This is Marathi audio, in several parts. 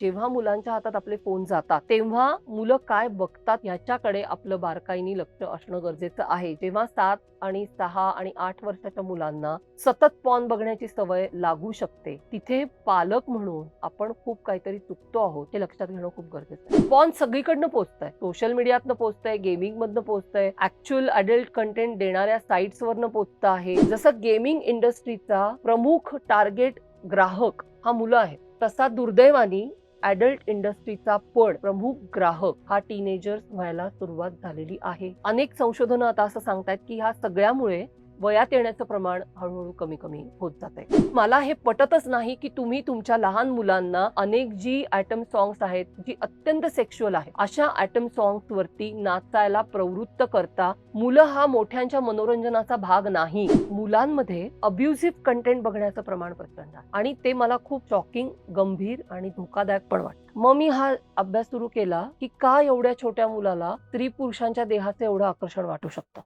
जेव्हा मुलांच्या हातात आपले फोन जातात तेव्हा मुलं काय बघतात याच्याकडे आपलं बारकाईने लक्ष असणं गरजेचं आहे. जेव्हा सात आणि सहा आणि आठ वर्षाच्या मुलांना सतत पॉन बघण्याची सवय लागू शकते तिथे पालक म्हणून आपण खूप काहीतरी चुकतो आहोत हे लक्षात घेणं खूप गरजेचं आहे. पॉन सगळीकडनं पोहोचतंय सोशल मीडियातनं पोहोचतंय गेमिंग मधनं पोहोचतंय ऍक्च्युअल अडल्ट कंटेंट देणाऱ्या साईट्स वरनं पोहोचत आहे. जसं गेमिंग इंडस्ट्रीचा प्रमुख टार्गेट ग्राहक हा मुलं आहे तसा दुर्दैवानी ऍडल्ट इंडस्ट्रीचा पण प्रमुख ग्राहक हा टीनेजर्स व्हायला सुरुवात झालेली आहे. अनेक संशोधनं आता असं सांगतायत की ह्या सगळ्यामुळे वयात येण्याचं प्रमाण हळूहळू कमी कमी होत जात आहे मला हे पटतच नाही की तुम्ही तुमच्या लहान मुलांना अनेक जी आयटम सॉंग्स आहेत जी अत्यंत सेक्शुअल आहे अशा आयटम सॉंग्स वरती नाचायला प्रवृत्त करता मुलं हा मोठ्यांच्या मनोरंजनाचा भाग नाही. मुलांमध्ये अब्युझिव्ह कंटेंट बघण्याचं प्रमाण प्रचंड आणि ते मला खूप शॉकिंग गंभीर आणि धोकादायक पण वाटतं. मग मी हा अभ्यास सुरू केला की का एवढ्या छोट्या मुलाला स्त्री पुरुषांच्या देहाचं एवढं आकर्षण वाटू शकतं?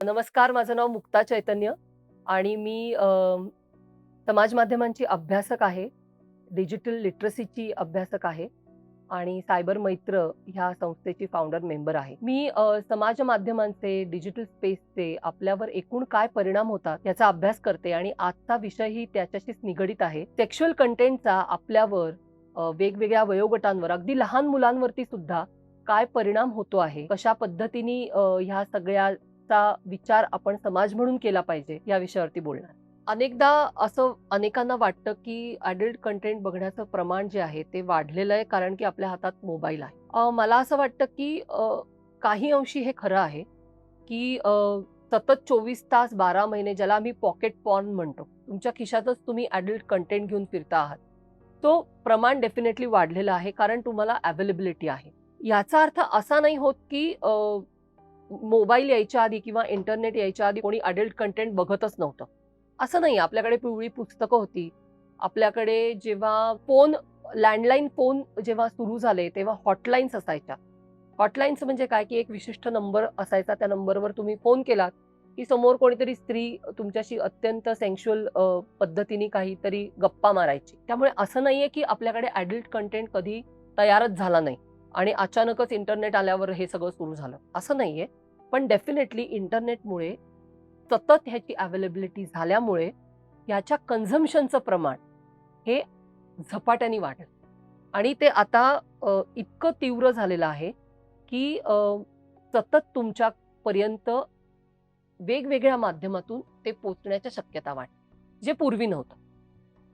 नमस्कार माझं नाव मुक्ता चैतन्य आणि मी समाज माध्यमांची अभ्यासक आहे डिजिटल लिटरसीची अभ्यासक आहे आणि सायबर मैत्र ह्या संस्थेची फाउंडर मेंबर आहे. मी समाज माध्यमांचे डिजिटल स्पेसचे आपल्यावर एकूण काय परिणाम होतात याचा अभ्यास करते आणि आजचा विषयही त्याच्याशीच निगडित आहे. सेक्शुअल कंटेंटचा आपल्यावर वेगवेगळ्या वयोगटांवर अगदी लहान मुलांवरती सुद्धा काय परिणाम होतो आहे? कशा पद्धतीने ह्या सगळ्या चा विचार आपण समाज म्हणून केला पाहिजे या विषयावरती बोलणार. अनेकदा असं अनेकांना वाटतं की अडल्ट कंटेंट बघण्याचं प्रमाण जे आहे ते वाढलेलं आहे कारण की आपल्या हातात मोबाईल आहे. मला असं वाटतं की काही अंशी हे खरं आहे की सतत चोवीस तास बारा महिने ज्याला आम्ही पॉकेट पॉर्न म्हणतो तुमच्या खिशातच तुम्ही ॲडल्ट कंटेंट घेऊन फिरता आहात. तो प्रमाण डेफिनेटली वाढलेलं आहे कारण तुम्हाला अवेलेबिलिटी आहे. याचा अर्थ असा नाही होत की मोबाईल यायच्या आधी किंवा इंटरनेट यायच्या आधी कोणी अडल्ट कंटेंट बघतच नव्हतं. असं नाही आपल्याकडे पिवळी पुस्तकं होती. आपल्याकडे जेव्हा फोन लँडलाईन फोन जेव्हा सुरू झाले तेव्हा हॉटलाईन्स असायच्या. हॉटलाईन्स म्हणजे काय? की एक विशिष्ट नंबर असायचा. त्या नंबरवर तुम्ही फोन केलात की समोर कोणीतरी स्त्री तुमच्याशी अत्यंत सेन्शुअल पद्धतीने काहीतरी गप्पा मारायची. त्यामुळे असं नाहीये की आपल्याकडे ॲडल्ट कंटेंट कधी तयारच झाला नाही. आणि अचानकच इंटरनेट आल्यावर हे सगळं सुरू झालं. असं नाहीये. पण डेफिनेटली इंटरनेटमुळे सतत ह्याची अवेलेबिलिटी झाल्यामुळे ह्याच्या कन्झम्शनचं प्रमाण हे झपाट्याने वाढलं. आणि ते आता इतकं तीव्र झालेलं आहे की सतत तुमच्यापर्यंत वेगवेगळ्या माध्यमातून ते पोचण्याच्या शक्यता वाट जे पूर्वी नव्हतं.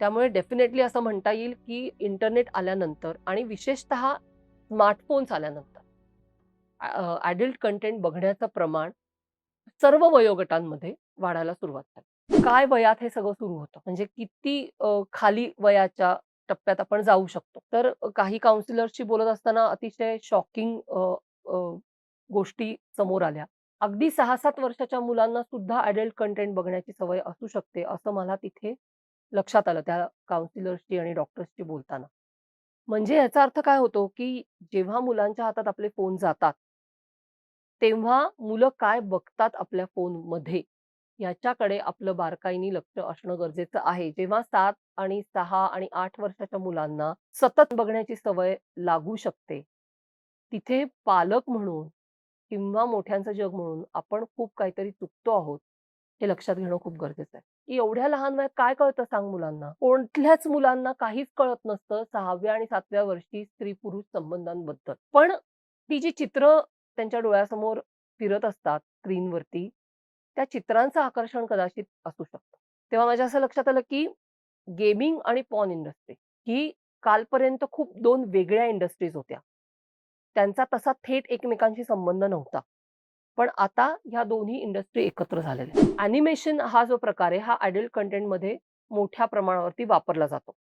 त्यामुळे डेफिनेटली असं म्हणता येईल की इंटरनेट आल्यानंतर आणि विशेषतः स्मार्टफोन्स आल्यानंतर ॲडल्ट कंटेंट बघण्याचं प्रमाण सर्व वयोगटांमध्ये वाढायला सुरुवात झाली. काय वयात हे सगळं सुरू होतं? म्हणजे किती खाली वयाच्या टप्प्यात आपण जाऊ शकतो? तर काही काउन्सिलर्सशी बोलत असताना अतिशय शॉकिंग गोष्टी समोर आल्या. अगदी सहा सात वर्षाच्या मुलांना सुद्धा ॲडल्ट कंटेंट बघण्याची सवय असू शकते असं मला तिथे लक्षात आलं त्या काउन्सिलर्सशी आणि डॉक्टर्सशी बोलताना. म्हणजे याचा अर्थ काय होतो की जेव्हा मुलांच्या हातात आपले फोन जातात तेव्हा मुलं काय बघतात आपल्या फोनमध्ये? याच्याकडे आपलं बारकाईनी लक्ष असणं गरजेचं आहे. जेव्हा सात आणि सहा आणि आठ वर्षाच्या मुलांना सतत बघण्याची सवय लागू शकते तिथे पालक म्हणून किंवा मोठ्यांचं जग म्हणून आपण खूप काहीतरी चुकतो आहोत हे लक्षात घेणं खूप गरजेचं आहे. की एवढ्या लहान वयात काय कळतं सांग मुलांना? कोणत्याच मुलांना काहीच कळत नसतं सहाव्या आणि सातव्या वर्षी स्त्री पुरुष संबंधांबद्दल. पण ती जी चित्र त्यांच्या डोळ्यासमोर फिरत असतात स्क्रीनवरती. त्या चित्रांचं आकर्षण कदाचित असू शकतं. तेव्हा माझ्या असं लक्षात आलं की गेमिंग आणि पॉन इंडस्ट्री ही कालपर्यंत खूप दोन वेगळ्या इंडस्ट्रीज होत्या. त्यांचा तसा थेट एकमेकांशी संबंध नव्हता. पण आता ह्या दोन्ही इंडस्ट्री एकत्र झालेल्या अॅनिमेशन हा जो प्रकार आहे हा अडल्ट कंटेंटमध्ये मोठ्या प्रमाणावरती वापरला जातो.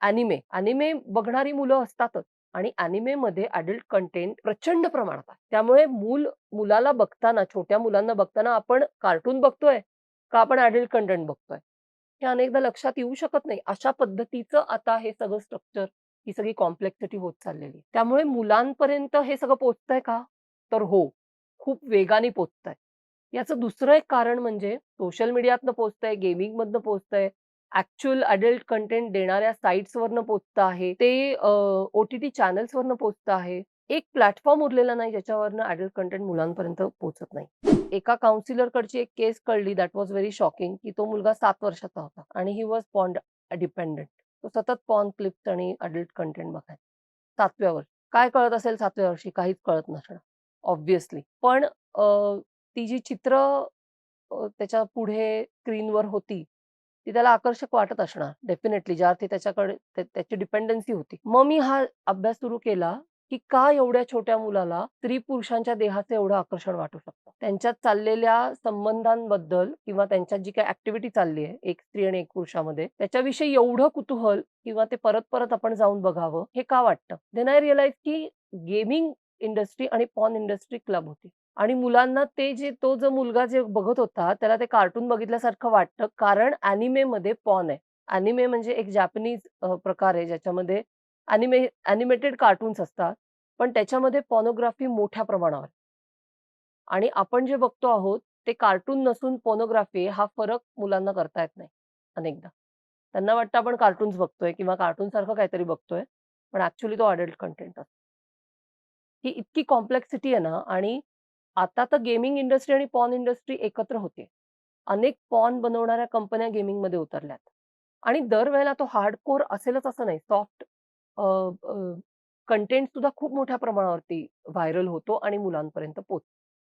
अॅनिमे अॅनिमे बघणारी मुलं असतातच. आणि अॅनिमेमध्ये अडल्ट कंटेंट प्रचंड प्रमाणात आहे. त्यामुळे मूल मुलाला बघताना छोट्या मुलांना बघताना आपण कार्टून बघतोय का आपण अडल्ट कंटेंट बघतोय? हे अनेकदा लक्षात येऊ शकत नाही. अशा पद्धतीचं आता हे सगळं स्ट्रक्चर ही सगळी कॉम्प्लेक्सिटी होत चाललेली त्यामुळे मुलांपर्यंत हे सगळं पोचतंय का? तर हो खूप वेगाने पोचतंय. याचं दुसरं एक कारण म्हणजे सोशल मीडियातनं पोचतंय गेमिंगमधनं पोहोचतंय, ऍक्च्युअल अडल्ट कंटेंट देणाऱ्या साईट्सवरनं पोचतं आहे. ते ओ-टी-टी चॅनल्सवरनं पोचतं आहे. एक प्लॅटफॉर्म उरलेला नाही ज्याच्यावरनं अडल्ट कंटेंट मुलांपर्यंत पोहोचत नाही. एका काउन्सिलरकडची एक केस कळली दॅट वॉज व्हेरी शॉकिंग की तो मुलगा सात वर्षाचा होता आणि ही वॉज पॉन्ड डिपेंडंट. तो सतत पॉर्न क्लिप्स आणि अडल्ट कंटेंट बघायचा. सातव्या वर्षी. काय कळत असेल सातव्या वर्षी? काहीच कळत नसणार ऑब्विसली पण ती जी चित्र त्याच्या पुढे स्क्रीनवर होती, ती त्याला आकर्षक वाटत असणार डेफिनेटली ज्या अर्थी त्याच्याकडे त्याची डिपेंडन्सी होती. मग मी हा अभ्यास सुरू केला, की का एवढ्या छोट्या मुलाला स्त्री-पुरुषांच्या देहाचं एवढं आकर्षण वाटू शकतं? त्यांच्यात चाललेल्या संबंधांबद्दल किंवा त्यांच्यात जी काही ऍक्टिव्हिटी चालली आहे, एक स्त्री आणि एक पुरुषामध्ये, त्याच्याविषयी एवढं कुतूहल किंवा ते परत-परत आपण जाऊन बघावं, हे का वाटतं? देन आय रिअलाइज की गेमिंग इंडस्ट्री आणि पॉर्न इंडस्ट्री क्लब होती. आणि मुलांना ते जे तो जो मुलगा जे बघत होता, त्याला ते कार्टून बघितल्यासारखं वाटतं कारण अॅनिमेमध्ये पॉर्न आहे. अॅनिमे म्हणजे एक जॅपनीज प्रकार आहे ज्याच्यामध्ये अॅनिमे अॅनिमेटेड कार्टून्स असतात. पण त्याच्यामध्ये पॉनोग्राफी मोठ्या प्रमाणावर आणि आपण जे बघतो आहोत, ते कार्टून नसून पॉनोग्राफी हा फरक मुलांना करता येत नाही अनेकदा. त्यांना वाटतं आपण कार्टून्स बघतोय किंवा कार्टूनसारखं काहीतरी बघतोय, पण ऍक्च्युली तो अडल्ट कंटेंट असतो. ही इतकी कॉम्प्लेक्सिटी आहे ना आणि आता तर गेमिंग इंडस्ट्री आणि पॉर्न इंडस्ट्री एकत्र होते. अनेक पॉर्न बनवणाऱ्या कंपन्या गेमिंगमध्ये उतरल्यात. आणि दरवेळेला तो हार्डकोर असेलच असं नाही. सॉफ्ट कंटेंट सुद्धा खूप मोठ्या प्रमाणावरती व्हायरल होतो आणि मुलांपर्यंत पोच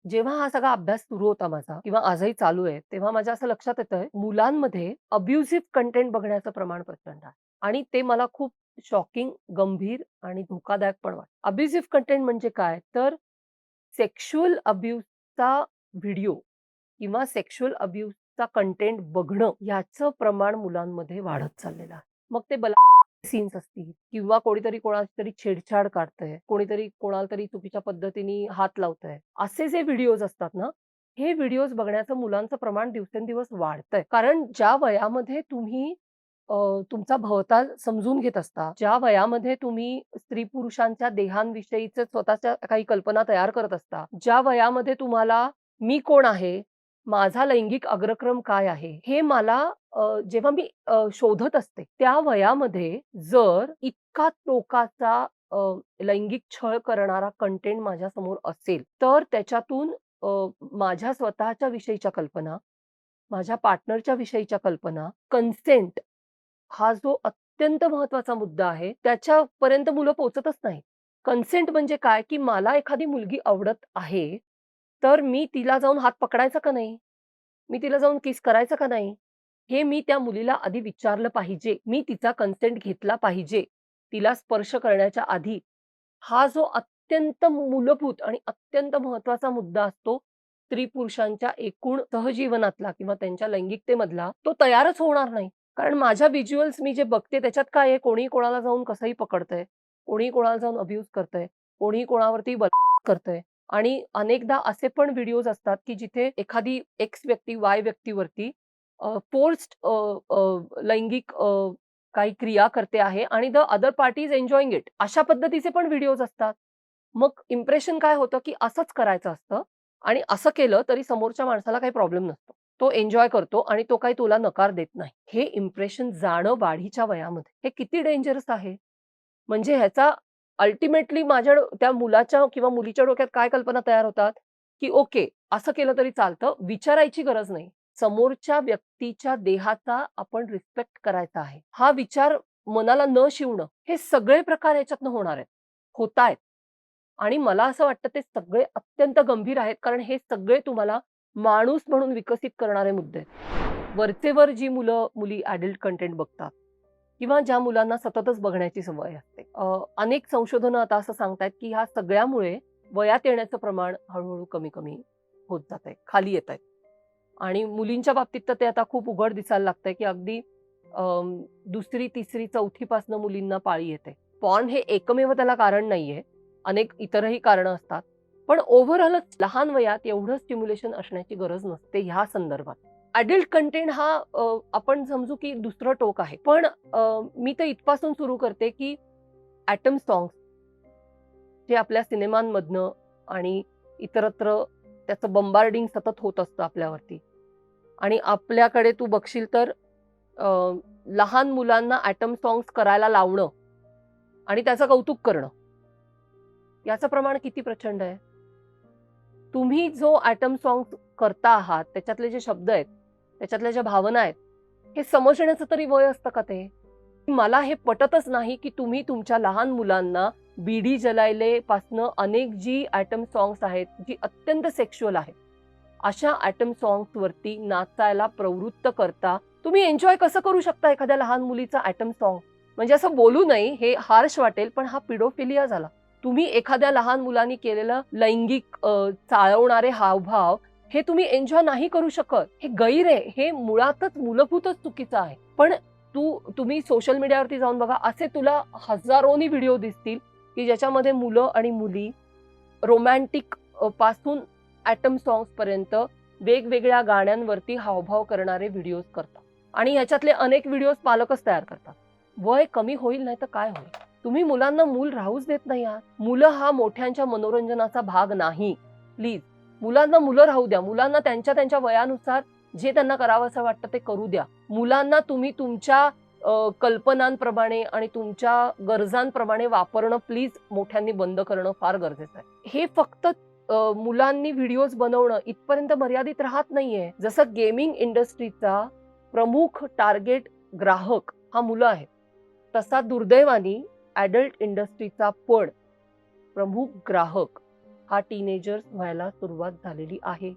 जेव्हा हा सगळा अभ्यास सुरू होता माझा किंवा आजही चालू आहे, तेव्हा माझ्या असं लक्षात येतंय, मुलांमध्ये अब्युझिव्ह कंटेंट बघण्याचं प्रमाण प्रचंड आहे. आणि ते मला खूप शॉकिंग, गंभीर आणि धोकादायक पण वाटतं. अब्युझिव्ह कंटेंट म्हणजे काय? तर सेक्शुअल अब्यूजचा व्हिडिओ किंवा सेक्शुअल अब्यूजचा कंटेंट बघणं, याचं प्रमाण मुलांमध्ये वाढत चाललेलं आहे. मग ते बला सीन्स असतील किंवा कोणीतरी कोणाची तरी छेडछाड काढतंय, कोणीतरी कोणाला तरी चुकीच्या पद्धतीने हात लावतंय. असे जे व्हिडिओज असतात ना, हे व्हिडिओज बघण्याचं मुलांचं प्रमाण दिवसेंदिवस वाढतंय. कारण ज्या वयामध्ये तुम्ही तुमचा भवताल समजून घेत असता, ज्या वयामध्ये तुम्ही स्त्री-पुरुषांच्या देहांविषयीचे स्वतःच्या काही कल्पना तयार करत असता, ज्या वयामध्ये तुम्हाला मी कोण आहे? माझा लैंगिक अग्रक्रम काय आहे? हे मला जेव्हा मी शोधत असते, त्या वयामध्ये जर इतका टोकाचा लैंगिक छळ करणारा कंटेंट माझ्यासमोर असेल, तर त्याच्यातून माझ्या स्वतःच्या विषयीच्या कल्पना, माझ्या पार्टनरच्या विषयीच्या कल्पना, कन्सेंट हा जो अत्यंत महत्त्वाचा मुद्दा आहे, त्याच्यापर्यंत मुलं पोचतच नाही कन्सेंट म्हणजे काय? की मला एखादी मुलगी आवडत आहे, तर मी तिला जाऊन हात पकडायचा का नाही? मी तिला जाऊन किस करायचं का नाही? हे मी त्या मुलीला आधी विचारलं पाहिजे. मी तिचा कन्सेंट घेतला पाहिजे, तिला स्पर्श करण्याच्या आधी. हा जो अत्यंत मूलभूत आणि अत्यंत महत्त्वाचा मुद्दा असतो, स्त्री-पुरुषांच्या एकूण सहजीवनातला किंवा त्यांच्या लैंगिकतेमधला, तो तयारच होणार नाही. कारण माझ्या व्हिज्युअल्स मी जे बघते त्याच्यात काय आहे, कोणी कोणाला जाऊन कसंही पकडतंय, कोणी कोणाला जाऊन अब्यूज करतंय, कोणी कोणावरती बल करतंय. आणि अनेकदा असे पण व्हिडिओज असतात, की जिथे एखादी एक्स व्यक्ती वाय व्यक्तीवरती फोर्स्ड लैंगिक काही क्रिया करते आहे आणि the other party is enjoying it. अशा पद्धतीचे पण व्हिडिओज असतात. मग इम्प्रेशन काय होतं, की असंच करायचं असतं आणि असं केलं तरी समोरच्या माणसाला काही प्रॉब्लेम नसतो. तो एन्जॉय करतो आणि तो काही तुला नकार देत नाही. हे इम्प्रेशन जाणं वाढीच्या वयामध्ये, हे किती डेंजरस आहे. म्हणजे ह्याचा अल्टिमेटली माझ्या त्या मुलाच्या किंवा मुलीच्या डोक्यात काय कल्पना तयार होतात, की ओके, असं केलं तरी चालतं, विचारायची गरज नाही. समोरच्या व्यक्तीच्या देहाचा आपण रिस्पेक्ट करायचा आहे. हा विचार मनाला न शिवणं, हे सगळे प्रकार याच्यातनं होणार आहेत, होतायत. आणि मला असं वाटतं ते सगळे अत्यंत गंभीर आहेत, कारण हे सगळे तुम्हाला माणूस म्हणून विकसित करणारे मुद्दे वरचेवर जी मुलं-मुली ॲडल्ट कंटेंट बघतात किंवा ज्या मुलांना सततच बघण्याची सवय असते. अनेक संशोधनं आता असं सांगतायत, की ह्या सगळ्यामुळे वयात येण्याचं प्रमाण हळूहळू कमी-कमी होत जात आहे खाली येतंय. आणि मुलींच्या बाबतीत तर ते आता खूप उघड दिसायला लागतंय, की अगदी दुसरी तिसरी चौथीपासनं मुलींना पाळी येते. पॉर्न हे एकमेव त्याला कारण नाहीये. अनेक इतरही कारणं असतात. पण ओव्हरऑलच लहान वयात एवढं स्टिम्युलेशन असण्याची गरज नसते ह्या संदर्भात. अडल्ट कंटेंट हा आपण समजू की दुसरं टोक आहे. पण मी तर इथपासून सुरू करते, की ॲटम सॉंग्स जे आपल्या सिनेमांमधनं आणि इतरत्र त्याचं बंबार्डिंग सतत होत असतं आपल्यावरती आणि आपल्याकडे तू बघशील तर लहान मुलांना ॲटम सॉंग्स करायला लावणं आणि त्याचं कौतुक करणं याचं प्रमाण किती प्रचंड आहे तुम्ही जो ॲटम सॉन्ग करता आहात त्याच्यातले जे शब्द आहेत त्याच्यातल्या ज्या भावना आहेत हे समजण्याचं तरी वय असतं का ते? मला हे पटतच नाही की तुम्ही तुमच्या लहान मुलांना बीडी जलायले पासनं अनेक जी ॲटम सॉंग्स आहेत जी अत्यंत सेक्शुअल आहेत अशा ॲटम सॉंग्सवरती नाचायला प्रवृत्त करता तुम्ही एन्जॉय कसं करू शकता एखाद्या लहान मुलीचा ॲटम सॉंग म्हणजे असं बोलू नये हे हार्श वाटेल पण हा पिडोफिलिया झाला. तुम्ही एखाद्या लहान मुलांनी केलेलं लैंगिक चाळवणारे हावभाव हे तुम्ही एन्जॉय नाही करू शकत. हे गैर आहे. हे मुळातच मूलभूतच चुकीचं आहे. पण तू तुम्ही सोशल मीडियावरती जाऊन बघा असे तुला हजारोनी व्हिडिओ दिसतील की ज्याच्यामध्ये मुलं आणि मुली रोमॅन्टिकपासून ॲटम सॉंग्स पर्यंत वेगवेगळ्या गाण्यांवरती हावभाव करणारे व्हिडिओज करतात. आणि ह्याच्यातले अनेक व्हिडिओज पालकच तयार करतात. वय कमी होईल नाही तर काय होईल? तुम्ही मुलांना मूल राहूच देत नाही आहात. मुलं हा मोठ्यांच्या मनोरंजनाचा भाग नाही. प्लीज मुलांना मुलं राहू द्या. मुलांना त्यांच्या त्यांच्या वयानुसार जे त्यांना करावं असं वाटतं ते करू द्या. मुलांना तुम्ही तुमच्या कल्पनांप्रमाणे आणि तुमच्या गरजांप्रमाणे वापरणं प्लीज मोठ्यांनी बंद करणं फार गरजेचं आहे. हे फक्त मुलांनी व्हिडिओज बनवणं इथपर्यंत मर्यादित राहत नाहीये. जसं गेमिंग इंडस्ट्रीचा प्रमुख टार्गेट ग्राहक हा मुलं आहे तसा दुर्दैवानी ॲडल्ट इंडस्ट्रीचा पण प्रमुख ग्राहक हा टीनेजर्स व्हायला सुरुवात झालेली आहे.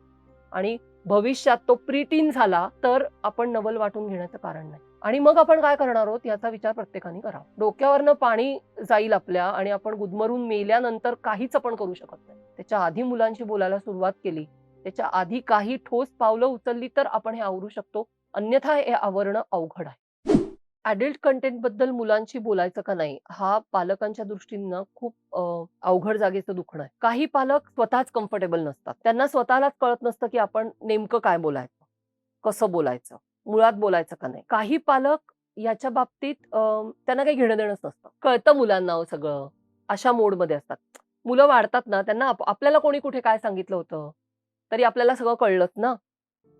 आणि भविष्यात तो प्रीटीन झाला तर आपण नवल वाटून घेण्याचं कारण नाही. आणि मग आपण काय करणार आहोत याचा विचार प्रत्येकाने करावा डोक्यावरनं पाणी जाईल आपल्या आणि आपण गुदमरून मेल्यानंतर काहीच आपण करू शकत नाही. त्याच्या आधी मुलांशी बोलायला सुरुवात केली त्याच्या आधी काही ठोस पावलं उचलली तर आपण हे आवरू शकतो. अन्यथा हे आवरणं अवघड आहे. ऍडल्ट कंटेंटबद्दल मुलांशी बोलायचं का नाही हा पालकांच्या दृष्टीनं खूप अवघड जागेचं दुखणं आहे. काही पालक स्वतःच कम्फर्टेबल नसतात. त्यांना स्वतःलाच कळत नसतं की आपण नेमकं काय बोलायचं कसं बोलायचं मुळात बोलायचं का नाही. काही पालक याच्या बाबतीत त्यांना काही घेणं देणंच नसतं. कळतं मुलांना हो सगळं. अशा मोडमध्ये असतात. मुलं वाढतात ना त्यांना आपल्याला कोणी कुठे काय सांगितलं होतं तरी आपल्याला सगळं कळलंच ना.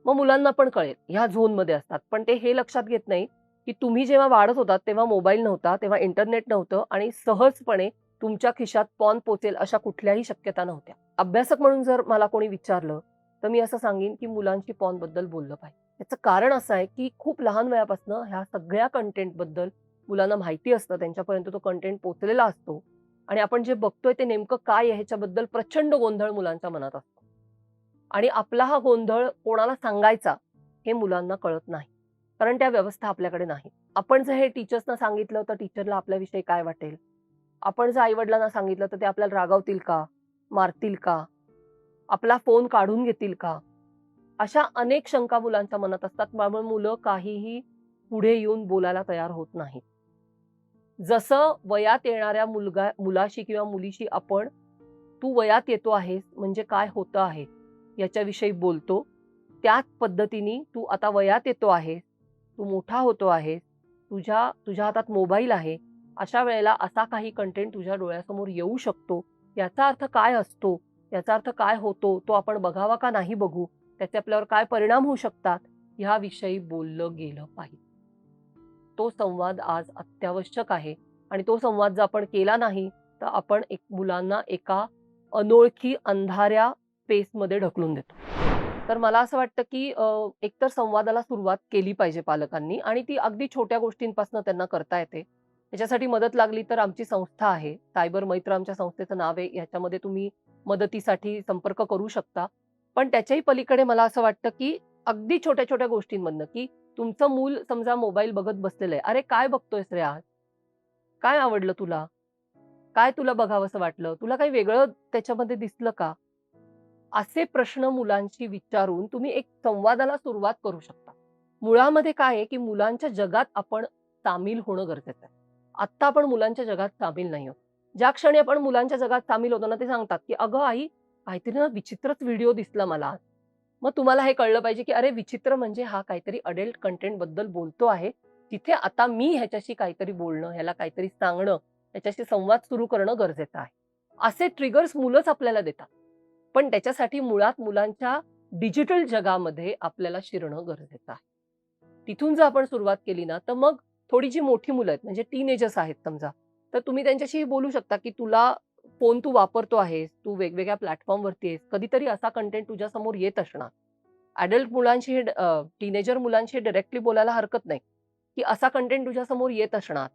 मग मुलांना पण कळेल. ह्या झोनमध्ये असतात. पण ते हे लक्षात घेत नाहीत. की तुम्ही जेव्हा वाढत होतात तेव्हा मोबाईल नव्हता तेव्हा इंटरनेट नव्हतं आणि सहजपणे तुमच्या खिशात पॉन पोचेल अशा कुठल्याही शक्यता नव्हत्या. अभ्यासक म्हणून जर मला कोणी विचारलं तर मी असं सांगेन की मुलांशी पॉनबद्दल बोललं पाहिजे. याचं कारण असं आहे की खूप लहान वयापासून ह्या सगळ्या कंटेंटबद्दल मुलांना माहिती असतं. त्यांच्यापर्यंत तो कंटेंट पोचलेला असतो आणि आपण जे बघतोय ते नेमकं काय आहे ह्याच्याबद्दल प्रचंड गोंधळ मुलांच्या मनात असतो. आणि आपला हा गोंधळ कोणाला सांगायचा हे मुलांना कळत नाही. कारण त्या व्यवस्था आपल्याकडे नाही. आपण जर हे टीचर्सना सांगितलं तर टीचरला आपल्याविषयी काय वाटेल? आपण जर आईवडिलांना सांगितलं तर ते आपल्याला रागावतील का? मारतील का? आपला फोन काढून घेतील का? अशा अनेक शंका मुलांच्या मनात असतात. त्यामुळे मुलं काहीही पुढे येऊन बोलायला तयार होत नाही जसं वयात येणाऱ्या मुलगा मुलाशी किंवा मुलीशी आपण तू वयात येतो आहेस म्हणजे काय होतं आहे? याच्याविषयी बोलतो. त्याच पद्धतीने तू आता वयात येतो आहेस तू मोठा होतो आहेस तुझ्या तुझ्या हातात मोबाईल आहे अशा वेळेला असा काही कंटेंट तुझ्या डोळ्यासमोर येऊ शकतो? याचा अर्थ काय असतो? याचा अर्थ काय होतो? तो आपण बघावा का नाही बघू? त्याचे आपल्यावर काय परिणाम होऊ शकतात? ह्याविषयी बोललं गेलं पाहिजे. तो संवाद आज अत्यावश्यक आहे आणि तो संवाद जर आपण केला नाही तर आपण एक मुलांना एका अनोळखी अंधाऱ्या स्पेसमध्ये ढकलून देतो. तर मला असं वाटतं की एकतर संवादाला सुरुवात केली पाहिजे पालकांनी आणि ती अगदी छोट्या गोष्टींपासून त्यांना करता येते. त्याच्यासाठी मदत लागली तर आमची संस्था आहे. सायबर मैत्र आमच्या संस्थेचं नाव आहे. याच्यामध्ये तुम्ही मदतीसाठी संपर्क करू शकता. पण त्याच्याही पलीकडे मला असं वाटतं की अगदी छोट्या छोट्या गोष्टींमधनं की तुमचं मूल समजा मोबाईल बघत बसलेलं आहे. अरे काय बघतोयस रे आज? काय आवडलं तुला? काय तुला बघावंसं वाटलं? तुला काही वेगळं त्याच्यामध्ये दिसलं का? असे प्रश्न मुलांशी विचारून तुम्ही एक संवादाला सुरुवात करू शकता. मुळामध्ये काय आहे की मुलांच्या जगात आपण सामील होणं गरजेचं आहे. आत्ता आपण मुलांच्या जगात सामील नाही आहोत. ज्या क्षणी आपण मुलांच्या जगात सामील होतो ना ते सांगतात की अगं आई काहीतरी ना विचित्रच व्हिडिओ दिसला मला. मग तुम्हाला हे कळलं पाहिजे की अरे विचित्र म्हणजे हा काहीतरी अडल्ट कंटेंटबद्दल बोलतो आहे. तिथे आता मी ह्याच्याशी काहीतरी बोलणं ह्याला काहीतरी सांगणं ह्याच्याशी संवाद सुरू करणं गरजेचं आहे. असे ट्रिगर्स मुलंच आपल्याला देतात. पण त्याच्यासाठी मुळात मुलांच्या डिजिटल जगामध्ये आपल्याला शिरणं गरजेचं आहे. तिथून जर आपण सुरुवात केली ना, तर मग थोडी जी मोठी मुलं आहेत म्हणजे टीनेजर्स आहेत समजा, तर तुम्ही त्यांच्याशी बोलू शकता, की तुला फोन तू वापरतो आहेस, तू वेगवेगळ्या प्लॅटफॉर्मवरती आहेस, कधीतरी असा कंटेंट तुझ्यासमोर येत असणार. ॲडल्ट मुलांशी हे टीनेजर मुलांशी डायरेक्टली बोलायला हरकत नाही, की असा कंटेंट तुझ्यासमोर येत असणार.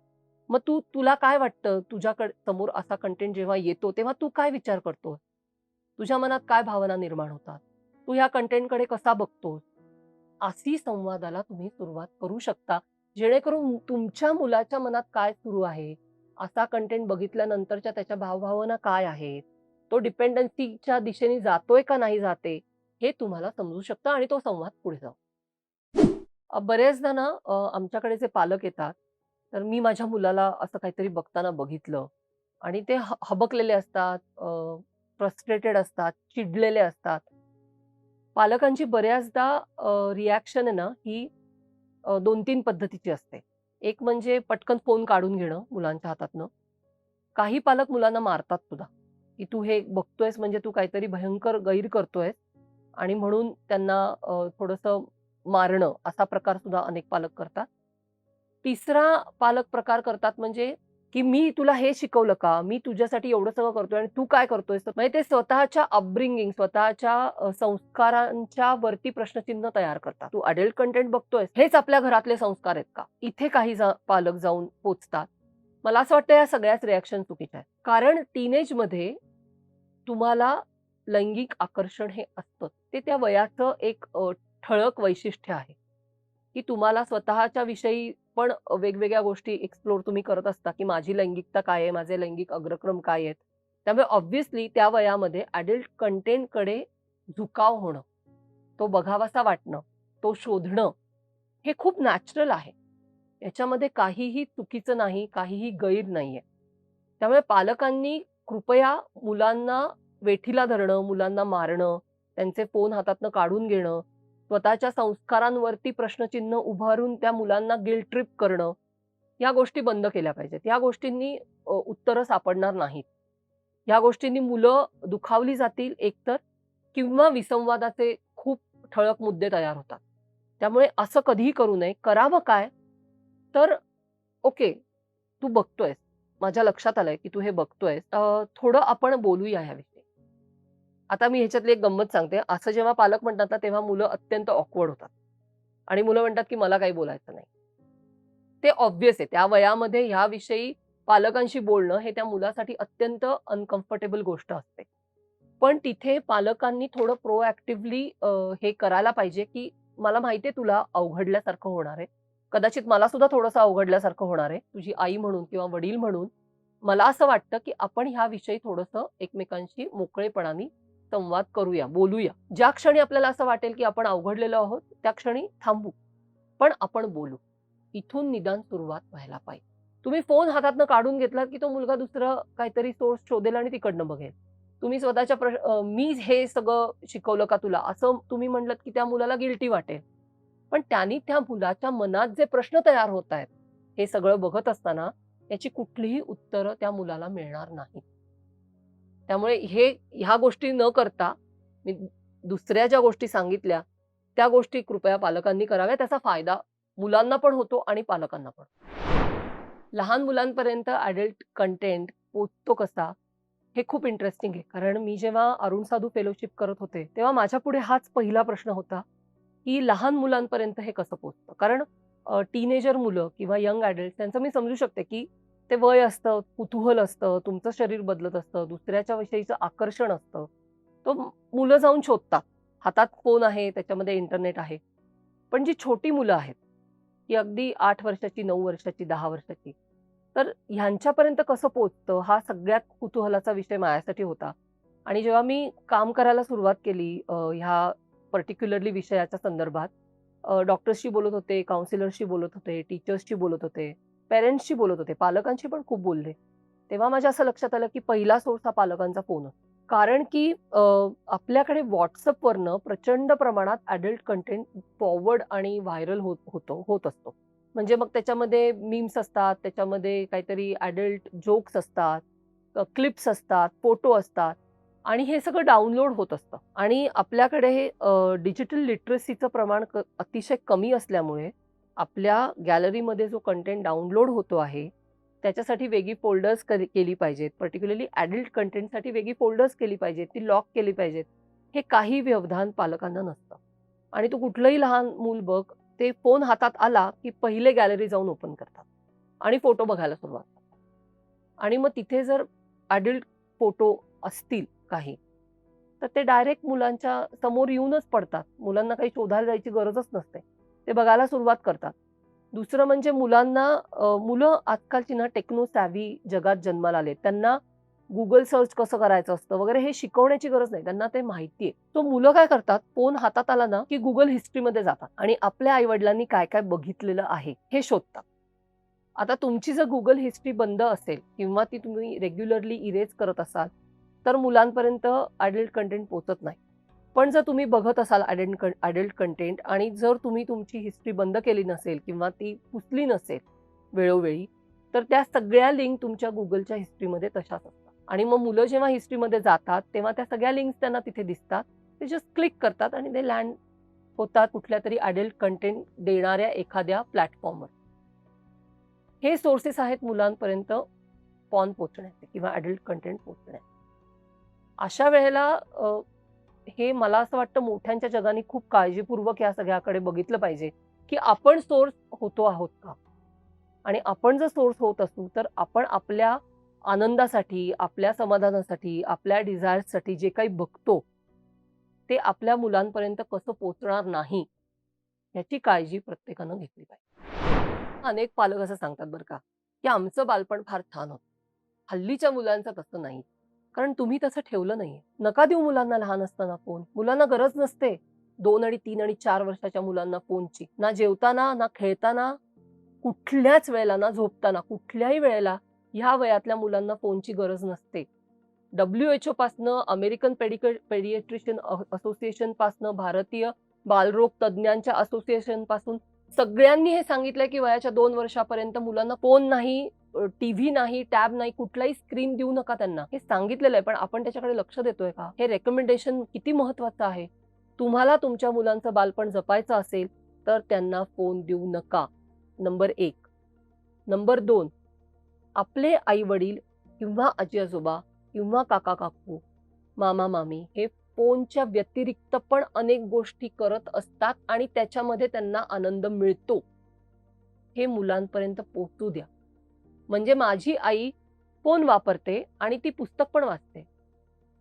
मग तू तुला काय वाटतं तुझ्याकडे समोर असा कंटेंट जेव्हा येतो, तेव्हा तू काय विचार करतो तुझ्या मनात काय भावना निर्माण होतात? तू ह्या कंटेंटकडे कसा बघतोस? अशी संवादाला तुम्ही सुरुवात करू शकता, जेणेकरून तुमच्या मुलाच्या मनात काय सुरू आहे? असा कंटेंट बघितल्यानंतरच्या त्याच्या भावभावना काय आहेत? तो डिपेंडन्सीच्या दिशेने जातोय का नाही जाते? हे तुम्हाला समजू शकतं आणि तो संवाद पुढे जाऊ बरेचदा बऱ्याचदा ना आमच्याकडे जे पालक येतात, तर मी माझ्या मुलाला असं काहीतरी बघताना बघितलं आणि ते ह हबकलेले असतात, फ्रस्ट्रेटेड असतात, चिडलेले असतात. पालकांची बऱ्याचदा रिॲक्शन ना, ही दोन तीन पद्धतीची असते. एक म्हणजे पटकन फोन काढून घेणं मुलांच्या हातातनं. काही पालक मुलांना मारतात सुद्धा, की "तू हे बघतोयस म्हणजे तू काहीतरी भयंकर गैर करतोयस" आणि म्हणून त्यांना थोडंसं मारणं असा प्रकार सुद्धा अनेक पालक करतात. तिसरा पालक प्रकार करतात म्हणजे, की "मी तुला हे शिकवलं का? मी तुझ्यासाठी एवढं सगळं करतोय आणि तू काय करतोयस?" तर म्हणजे ते स्वतःच्या अपब्रिंगिंग, स्वतःच्या संस्कारांच्या वरती प्रश्नचिन्ह तयार करतात. "तू अडल्ट कंटेंट बघतोयस, हेच आपल्या घरातले संस्कार आहेत का?" इथे काही जा पालक जाऊन पोचतात मला असं वाटतं या सगळ्याच रिॲक्शन चुकीच्या आहेत. कारण टीनेजमध्ये तुम्हाला लैंगिक आकर्षण हे असतं. ते त्या वयाचं एक ठळक वैशिष्ट्य आहे, की तुम्हाला स्वतःच्या विषयी पण वेगवेगळ्या गोष्टी एक्सप्लोर तुम्ही करत असता, की माझी लैंगिकता काय आहे? माझे लैंगिक अग्रक्रम काय आहेत? त्यामुळे ऑब्व्हियसली त्या वयामध्ये ॲडल्ट कंटेंटकडे झुकाव होणं, तो बघावासा वाटणं, तो शोधणं, हे खूप नॅचरल आहे. याच्यामध्ये काहीही चुकीचं नाही, काहीही गैर नाहीये. त्यामुळे पालकांनी कृपया मुलांना वेठीला धरणं, मुलांना मारणं, त्यांचे फोन हातातनं काढून घेणं, स्वतःच्या संस्कारांवरती प्रश्नचिन्ह उभारून त्या मुलांना गिल्ट ट्रिप करणं, या गोष्टी बंद केल्या पाहिजेत. या गोष्टींनी उत्तरं सापडणार नाहीत. या गोष्टींनी मुलं दुखावली जातील एकतर किंवा विसंवादाचे खूप ठळक मुद्दे तयार होतात. त्यामुळे असं कधीही करू नये. करावं काय? तर ओके, तू बघतोयस. माझ्या लक्षात आलंय, की तू हे बघतोयस. थोडं आपण बोलूया यावे आता मी ह्याच्यातली एक गंमत सांगते. असं जेव्हा पालक म्हणतात ना, तेव्हा मुलं अत्यंत ऑकवर्ड होतात. आणि मुलं म्हणतात, की मला काही बोलायचं नाही. ते ऑब्विस आहे. त्या वयामध्ये ह्याविषयी पालकांशी बोलणं हे त्या मुलासाठी अत्यंत अनकम्फर्टेबल गोष्ट असते. पण तिथे पालकांनी थोडं प्रोएक्टिव्हली हे करायला पाहिजे, की मला माहिती आहे तुला अवघडल्यासारखं होणार आहे. कदाचित मला सुद्धा थोडंसं अवघडल्यासारखं होणार आहे. तुझी आई म्हणून किंवा वडील म्हणून. मला असं वाटतं, की आपण ह्याविषयी थोडंसं एकमेकांशी मोकळेपणाने संवाद करूया, बोलूया. ज्या क्षणी आपल्याला असं वाटेल, की आपण अवघडलेलो आहोत, त्या क्षणी थांबू. पण आपण बोलू. इथून निदान सुरुवात व्हायला पाहिजे. तुम्ही फोन हातातनं काढून घेतलात, की तो मुलगा दुसरं काहीतरी सोर्स शोधेल आणि तिकडनं बघेल. तुम्ही स्वतःच्या प्रश मी हे सगळं शिकवलं का तुला? असं तुम्ही म्हणलं की त्या मुलाला गिल्टी वाटेल. पण त्यानी त्या मुलाच्या मनात जे प्रश्न तयार होत आहेत, हे सगळं बघत असताना याची कुठलीही उत्तरं त्या मुलाला मिळणार नाहीत. त्यामुळे हे ह्या गोष्टी न करता मी दुसऱ्या ज्या गोष्टी सांगितल्या, त्या गोष्टी कृपया पालकांनी कराव्या. त्याचा फायदा मुलांना पण होतो आणि पालकांना पण. लहान मुलांपर्यंत ॲडल्ट कंटेंट पोचतो कसा? हे खूप इंटरेस्टिंग आहे. कारण मी जेव्हा अरुण साधू फेलोशिप करत होते, तेव्हा माझ्यापुढे हाच पहिला प्रश्न होता, की लहान मुलांपर्यंत हे कसं पोचतं कारण टीनेजर मुलं किंवा यंग ॲडल्ट त्यांचं मी समजू शकते, की ते वय असतं, कुतूहल असतं, तुमचं शरीर बदलत असतं, दुसऱ्याच्या विषयीचं आकर्षण असतं. तो मुलं जाऊन शोधतात. हातात फोन आहे, त्याच्यामध्ये इंटरनेट आहे. पण जी छोटी मुलं आहेत, ती अगदी आठ वर्षाची, नऊ वर्षाची, दहा वर्षाची, तर ह्यांच्यापर्यंत कसं पोचतं हा सगळ्यात कुतूहलाचा विषय माझ्यासाठी होता. आणि जेव्हा मी काम करायला सुरुवात केली ह्या पर्टिक्युलरली विषयाच्या संदर्भात डॉक्टर्सशी बोलत होते, काउन्सिलर्सशी बोलत होते, टीचर्सशी बोलत होते, पेरेंट्सशी बोलत होते, पालकांशी पण खूप बोलले. तेव्हा माझ्या असं लक्षात आलं, की पहिला सोर्स हा पालकांचा फोन कारण की आपल्याकडे व्हॉट्सअपवरनं प्रचंड प्रमाणात ॲडल्ट कंटेंट फॉरवर्ड आणि व्हायरल होत होतो होत असतो. म्हणजे मग त्याच्यामध्ये मीम्स असतात, त्याच्यामध्ये काहीतरी ॲडल्ट जोक्स असतात, क्लिप्स असतात, फोटो असतात. आणि हे सगळं डाउनलोड होत असतं आणि आपल्याकडे हे डिजिटल लिटरसीचं प्रमाण क अतिशय कमी असल्यामुळे आपल्या गॅलरीमध्ये जो कंटेंट डाउनलोड होतो आहे, त्याच्यासाठी वेगळी फोल्डर्स केली पाहिजेत. पर्टिक्युलरली ॲडल्ट कंटेंटसाठी वेगळी फोल्डर्स केली पाहिजेत. ती लॉक केली पाहिजेत. हे काही व्यवधान पालकांना नसतं. आणि तू कुठलंही लहान मूल बघ, ते फोन हातात आला, की पहिले गॅलरी जाऊन ओपन करतात आणि फोटो बघायला सुरुवात आणि मग तिथे जर ॲडल्ट फोटो असतील काही, तर ते डायरेक्ट मुलांच्या समोर येऊनच पडतात. मुलांना काही शोधायला जायची गरजच नसते. ते बघायला सुरुवात करतात. दुसरं म्हणजे मुलांना मुलं आजकालची ना टेक्नो सॅव्ही जगात जन्माला आलेत. त्यांना गुगल सर्च कसं करायचं असतं वगैरे हे शिकवण्याची गरज नाही. त्यांना ते माहिती आहे. तो मुलं काय करतात, फोन हातात आला ना, की गुगल हिस्ट्रीमध्ये जातात आणि आपल्या आईवडिलांनी काय-काय बघितलेलं आहे, हे शोधतात. आता तुमची जर गुगल हिस्ट्री बंद असेल किंवा ती तुम्ही रेग्युलरली इरेज करत असाल, तर मुलांपर्यंत ॲडल्ट कंटेंट पोचत नाही. पण जर तुम्ही बघत असाल ॲडल्ट कं ॲडल्ट कंटेंट आणि जर तुम्ही तुमची हिस्ट्री बंद केली नसेल किंवा ती पुसली नसेल वेळोवेळी, तर त्या सगळ्या लिंक तुमच्या गुगलच्या हिस्ट्रीमध्ये तशाच असतात. आणि मग मुलं जेव्हा हिस्ट्रीमध्ये जातात, तेव्हा त्या सगळ्या लिंक्स त्यांना तिथे दिसतात. ते जस्ट क्लिक करतात आणि ते लँड होतात कुठल्या तरी ॲडल्ट कंटेंट देणाऱ्या एखाद्या प्लॅटफॉर्मवर. हे सोर्सेस आहेत मुलांपर्यंत पॉन पोचण्याचे किंवा ॲडल्ट कंटेंट पोचण्याचे अशा वेळेला हे मला असं वाटतं मोठ्यांच्या जगाने खूप काळजीपूर्वक या सगळ्याकडे बघितलं पाहिजे, की आपण सोर्स होतो आहोत का? आणि आपण जर सोर्स होत असू, तर आपण आपल्या आनंदासाठी, आपल्या समाधानासाठी, आपल्या डिझायर्ससाठी जे काही बघतो, ते आपल्या मुलांपर्यंत कसं पोचणार नाही, याची काळजी प्रत्येकानं घेतली पाहिजे. अनेक पालक असं सांगतात बरं का, की आमचं बालपण फार छान होतं. हल्लीच्या मुलांचं तसं नाही. कारण तुम्ही तसं ठेवलं नाहीये. नका देऊ मुलांना लहान असताना फोन. मुलांना गरज नसते दोन आणि तीन आणि चार वर्षाच्या मुलांना फोनची. ना जेवताना, ना खेळताना, कुठल्याच वेळेला, ना झोपताना, कुठल्याही वेळेला ह्या वयातल्या मुलांना फोनची गरज नसते. डब्ल्यू एच ओ पासनं, अमेरिकन पेडिक पेडिएट्रिशियन असोसिएशन पासनं, भारतीय बालरोग तज्ज्ञांच्या असोसिएशनपासून सगळ्यांनी हे सांगितलंय, की वयाच्या दोन वर्षापर्यंत मुलांना फोन नाही, टी व्ही नाही, टॅब नाही, कुठलाही स्क्रीन देऊ नका त्यांना. हे सांगितलेलं आहे, पण आपण त्याच्याकडे लक्ष देतोय का? हे रेकमेंडेशन किती महत्वाचं आहे? तुम्हाला तुमच्या मुलांचं बालपण जपायचं असेल, तर त्यांना फोन देऊ नका. नंबर एक नंबर दोन आपले आई-वडील किंवा आजी-आजोबा किंवा काका-काकू, मामा-मामी हे फोनच्या व्यतिरिक्त पण अनेक गोष्टी करत असतात आणि त्याच्यामध्ये त्यांना आनंद मिळतो. हे मुलांपर्यंत पोहोचू द्या. म्हणजे माझी आई फोन वापरते आणि ती पुस्तक पण वाचते.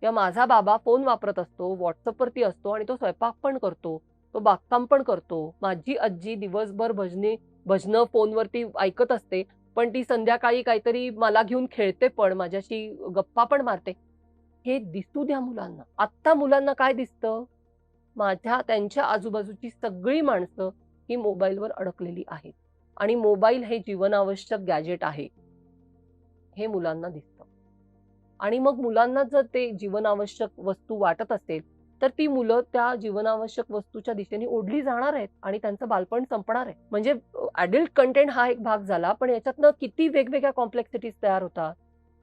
किंवा माझा बाबा फोन वापरत असतो, व्हॉट्सअपवरती असतो आणि तो स्वयंपाक पण करतो, तो बागकाम पण करतो. माझी आजी दिवसभर भजने भजनं फोनवरती ऐकत असते, पण ती संध्याकाळी काहीतरी मला घेऊन खेळते पण, माझ्याशी गप्पा पण मारते. हे दिसू द्या मुलांना. आत्ता मुलांना काय दिसतं? माझ्या त्यांच्या आजूबाजूची सगळी माणसं ही मोबाईलवर अडकलेली आहेत आणि मोबाईल हे जीवनावश्यक गॅजेट आहे. हे मुलांना दिसतं. आणि मग मुलांना जर ते जीवनावश्यक वस्तू वाटत असेल, तर ती मुलं त्या जीवनावश्यक वस्तूच्या दिशेने ओढली जाणार आहेत आणि त्यांचं बालपण संपणार आहे. म्हणजे ॲडल्ट कंटेंट हा एक भाग झाला, पण याच्यातनं किती वेगवेगळ्या कॉम्प्लेक्सिटीज तयार होतात.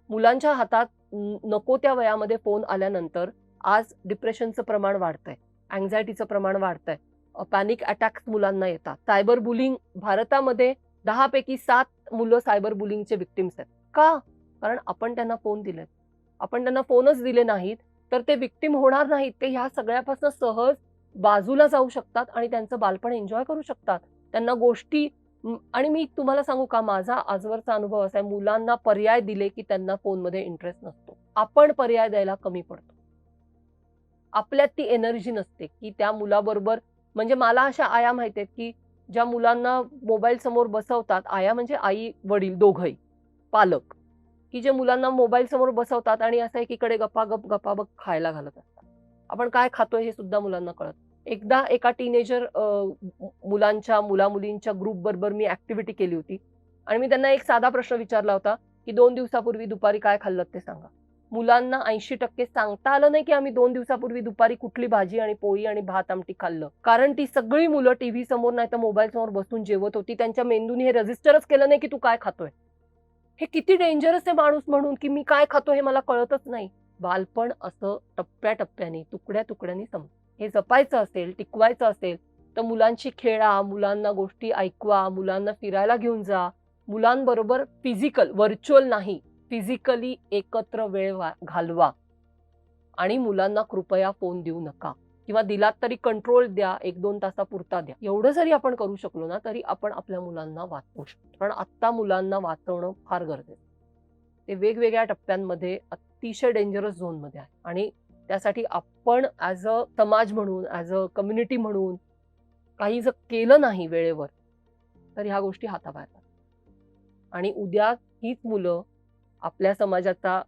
मुलांच्या हातात नको त्या वयामध्ये फोन आल्यानंतर आज डिप्रेशनचं प्रमाण वाढतंय, अँझायटीचं प्रमाण वाढतंय, पॅनिक अटॅक्स मुलांना येतात. सायबर बुलिंग भारतामध्ये 10 पैकी 7 मुलं सायबर बुलिंगचे विक्टिम्स आहेत. का? कारण आपण त्यांना फोन दिलेत. आपण त्यांना फोनच दिले नाहीत, तर ते विक्टिम होणार नाहीत. ते ह्या सगळ्यापासून सहज बाजूला जाऊ शकतात आणि त्यांचं बालपण एन्जॉय करू शकतात. त्यांना गोष्टी आणि मी तुम्हाला सांगू का, माझा आजवरचा अनुभव असा आहे, मुलांना पर्याय दिले, की त्यांना फोनमध्ये इंटरेस्ट नसतो. आपण पर्याय द्यायला कमी पडतो. आपल्यात ती एनर्जी नसते, की त्या मुलाबरोबर म्हणजे मला अशा आया माहिती आहेत, की ज्या मुलांना मोबाईल समोर बसवतात, आया म्हणजे आई-वडील दोघंही, पालक, की जे मुलांना मोबाईल समोर बसवतात आणि असं एकीकडे गप्पा गपागप खायला घालत असतात. आपण काय खातोय हे सुद्धा मुलांना कळत एकदा एका टीनेजर मुलांच्या, मुला-मुलींच्या ग्रुपबरोबर मी ॲक्टिव्हिटी केली होती आणि मी त्यांना एक साधा प्रश्न विचारला होता, की दोन दिवसापूर्वी दुपारी काय खाल्लं ते सांगा. मुलांना 80% सांगता आलं नाही, की आम्ही दोन दिवसापूर्वी दुपारी कुठली भाजी आणि पोळी आणि भात-आमटी खाल्लं. कारण ती सगळी मुलं टीव्ही समोर नाहीतर मोबाईल समोर बसून जेवत होती. त्यांच्या मेंदूने हे रजिस्टरच केलं नाही, की तू काय खातोय. हे किती डेंजरस आहे माणूस म्हणून, की मी काय खातो हे मला कळतच नाही. बालपण असं टप्प्याटप्प्याने तुकड्या तुकड्याने सम हे जपायचं असेल टिकवायचं असेल तर मुलांशी खेळा मुलांना गोष्टी ऐकवा मुलांना फिरायला घेऊन जा मुलांबरोबर फिजिकल व्हर्च्युअल नाही फिजिकली एकत्र वेळ वा- घालवा. आणि मुलांना कृपया फोन देऊ नका. किंवा दिलात तरी कंट्रोल द्या एक दोन तासापुरता द्या. एवढं जरी आपण करू शकलो ना तरी आपण आपल्या मुलांना वाचवू शकतो. कारण आत्ता मुलांना वाचवणं फार गरजेचं ते वेगवेगळ्या टप्प्यांमध्ये अतिशय डेंजरस झोनमध्ये आहे आणि त्यासाठी आपण ॲज अ समाज म्हणून ॲज अ कम्युनिटी म्हणून काही जर केलं नाही वेळेवर तर ह्या गोष्टी हाताबाहेर जातात. आणि उद्या हीच मुलं आपल्या समाजाचा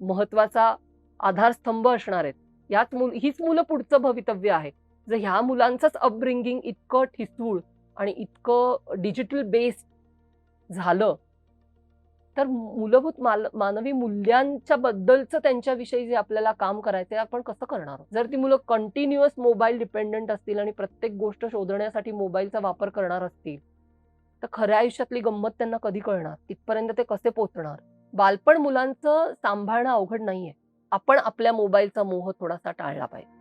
महत्त्वाचा आधारस्तंभ असणार आहेत. याच मुल हीच मुलं पुढचं भवितव्य आहे. जर ह्या मुलांचंच अपब्रिंगिंग इतकं ठिसूळ आणि इतकं डिजिटल बेस्ड झालं तर मूलभूत माल मानवी मूल्यांच्या बद्दलचं त्यांच्याविषयी जे आपल्याला काम करायचं आहे आपण कसं करणार जर ती मुलं कंटिन्युअस मोबाईल डिपेंडंट असतील आणि प्रत्येक गोष्ट शोधण्यासाठी मोबाईलचा वापर करणार असतील तर खऱ्या आयुष्यातली गंमत त्यांना कधी कळणार? तिथपर्यंत ते कसे पोचणार? बालपण मुलांचं सांभाळणं अवघड नाहीये. आपण आपल्या मोबाईलचा मोह थोडासा टाळला पाहिजे.